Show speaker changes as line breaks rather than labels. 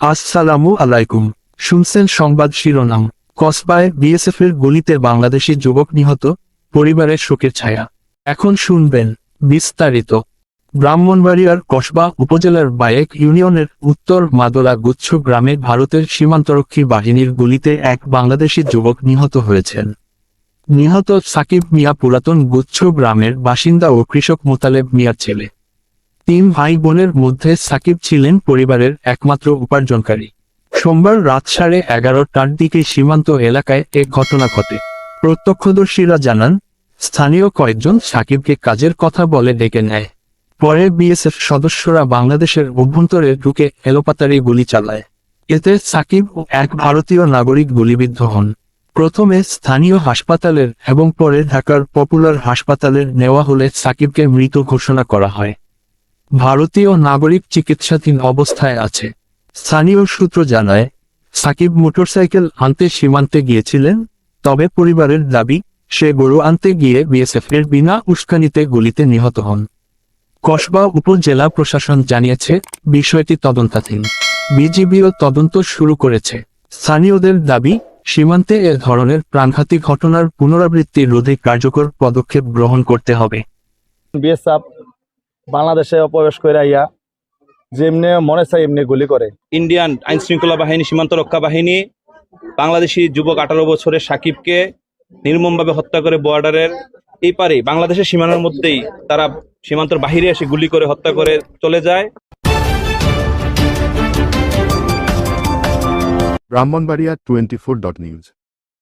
আসসালামু আলাইকুম। শুনছেন সংবাদ শিরোনাম। কসবায় বিএসএফের গুলিতে বাংলাদেশি যুবক নিহত, পরিবারের শোকের ছায়া। এখন শুনবেন বিস্তারিত। ব্রাহ্মণবাড়িয়ার কসবা উপজেলার বায়েক ইউনিয়নের উত্তর মাদলা গুচ্ছ গ্রামে ভারতের সীমান্তরক্ষী বাহিনীর গুলিতে এক বাংলাদেশি যুবক নিহত হয়েছেন। নিহত সাকিব মিয়া পুরাতন গুচ্ছ গ্রামের বাসিন্দা ও কৃষক মোতালেব মিয়ার ছেলে। তিন ভাই বোনের মধ্যে সাকিব ছিলেন পরিবারের একমাত্র উপার্জনকারী। সোমবার রাত সাড়ে এগারোটার দিকে সীমান্ত এলাকায় এক ঘটনা ঘটে। প্রত্যক্ষদর্শীরা জানান, স্থানীয় কয়েকজন সাকিবকে কাজের কথা বলে ডেকে নেয়। পরে বিএসএফ সদস্যরা বাংলাদেশের অভ্যন্তরে ঢুকে এলোপাতারি গুলি চালায়। এতে সাকিব ও এক ভারতীয় নাগরিক গুলিবিদ্ধ হন। প্রথমে স্থানীয় হাসপাতালের এবং পরে ঢাকার পপুলার হাসপাতালের নেওয়া হলে সাকিবকে মৃত ঘোষণা করা হয়। ভারতীয় নাগরিক চিকিৎসাধীন অবস্থায় আছে। স্থানীয় সূত্র জানায়, সাকিব মোটরসাইকেল আনতে সীমান্তে গিয়েছিলেন, তবে পরিবারের দাবি, সে গরু আনতে গিয়ে বিএসএফ এর বিনা উস্কানিতে গুলিতে নিহত হন। কসবা উপজেলা প্রশাসন জানিয়েছে, বিষয়টি তদন্তাধীন। বিজিবিও তদন্ত শুরু করেছে। স্থানীয়দের দাবি, সীমান্তে এ ধরনের প্রাণঘাতী ঘটনার পুনরাবৃত্তি রোধে কার্যকর পদক্ষেপ গ্রহণ করতে হবে।
বিএসএফ বাংলাদেশে প্রবেশ করে আইয়া যেমনি মনে চাই এমনি গুলি করে।
ইন্ডিয়ান আইন শৃঙ্খলা বাহিনী সীমান্ত রক্ষা বাহিনী বাংলাদেশি যুবক আঠারো বছরের সাকিবকে নির্মমভাবে হত্যা করে বর্ডারের এই পারে বাংলাদেশের সীমানার মধ্যেই তারা সীমান্তর বাহিরে এসে গুলি করে হত্যা করে চলে যায়।
Brahmanbaria twenty four dot news.